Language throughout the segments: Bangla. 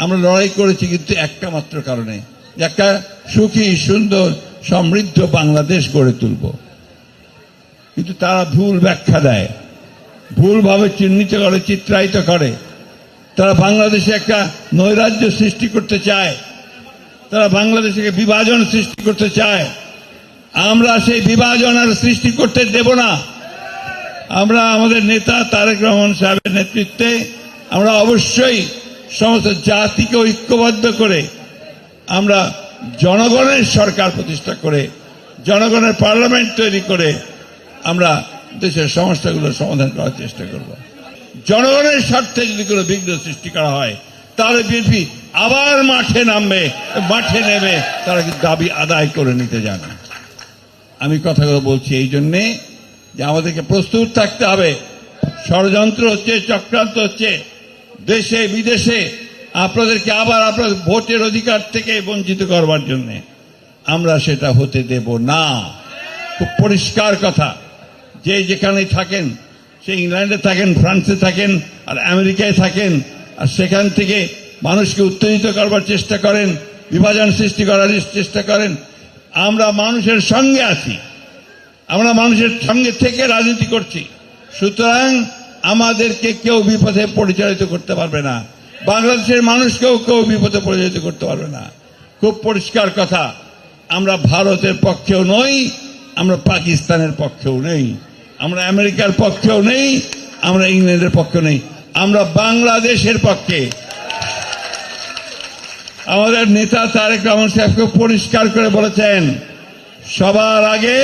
আমরা লড়াই করেছি কিন্তু একটা মাত্র কারণে। একটা সুখী, সুন্দর, সমৃদ্ধ বাংলাদেশ গড়ে তুলব। কিন্তু তারা ভুল ব্যাখ্যা দেয়। ভুলভাবে চিহ্নিত করে, চিত্রায়িত করে। তারা বাংলাদেশে একটা নৈরাজ্য সৃষ্টি করতে চায়। তারা বাংলাদেশকে বিভাজন সৃষ্টি করতে চায়। আমরা সেই বিভাজন আর সৃষ্টি করতে দেব না। আমরা আমাদের নেতা তারেক রহমান সাহেবের নেতৃত্বে আমরা অবশ্যই সমস্ত জাতিকে ঐক্যবদ্ধ করে আমরা জনগণের সরকার প্রতিষ্ঠা করে, জনগণের পার্লামেন্ট তৈরি করে আমরা দেশের সমস্যাগুলোর সমাধান করার চেষ্টা করব। জনগণের স্বার্থে যদি কোনো বিঘ্ন সৃষ্টি করা হয়, তাহলে বিএনপি আবার মাঠে নামবে, মাঠে নেমে তারা কিন্তু দাবি আদায় করে নিতে জানে। আমি কথাগুলো বলছি এই জন্যে যে আমাদেরকে প্রস্তুত থাকতে হবে। ষড়যন্ত্র হচ্ছে, চক্রান্ত হচ্ছে দেশে, বিদেশে আপনাদেরকে আবার আপনাদের ভোটের অধিকার থেকে বঞ্চিত করবার জন্যে আমরা সেটা হতে দেব না। খুব পরিষ্কার কথা। যে যেখানে থাকেন, সে ইংল্যান্ডে থাকেন, ফ্রান্সে থাকেন, আর আমেরিকায় থাকেন, আর সেখান থেকে মানুষকে উত্তেজিত করবার চেষ্টা করেন, বিভাজন সৃষ্টি করার চেষ্টা করেন, আমরা মানুষের সঙ্গে আছি। আমরা মানুষের সঙ্গে থেকে রাজনীতি করছি। সুতরাং আমাদেরকে কেউ বিপথে পরিচালিত করতে পারবে না। বাংলাদেশের মানুষকেও কেউ বিপথে পরিচালিত করতে পারবে না। খুব পরিষ্কার কথা, আমরা ভারতের পক্ষেও নই, আমরা পাকিস্তানের পক্ষেও নেই, আমরা আমেরিকার পক্ষেও নেই, আমরা ইংল্যান্ডের পক্ষেও নেই, আমরা বাংলাদেশের পক্ষে। আমাদের নেতা তারেক রহমান সাহেবকে পরিষ্কার করে বলেছেন, সবার আগে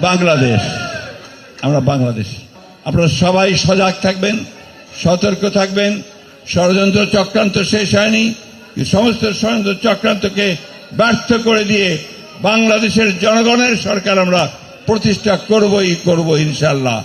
বাংলাদেশ, আমরা বাংলাদেশ। আপনারা সবাই সজাগ থাকবেন, সতর্ক থাকবেন। ষড়যন্ত্র চক্রান্ত শেষ হয়নি। সমস্ত ষড়যন্ত্র চক্রান্তকে ব্যর্থ করে দিয়ে বাংলাদেশের জনগণের সরকার আমরা প্রতিষ্ঠা করবই, করব ইনশাল্লাহ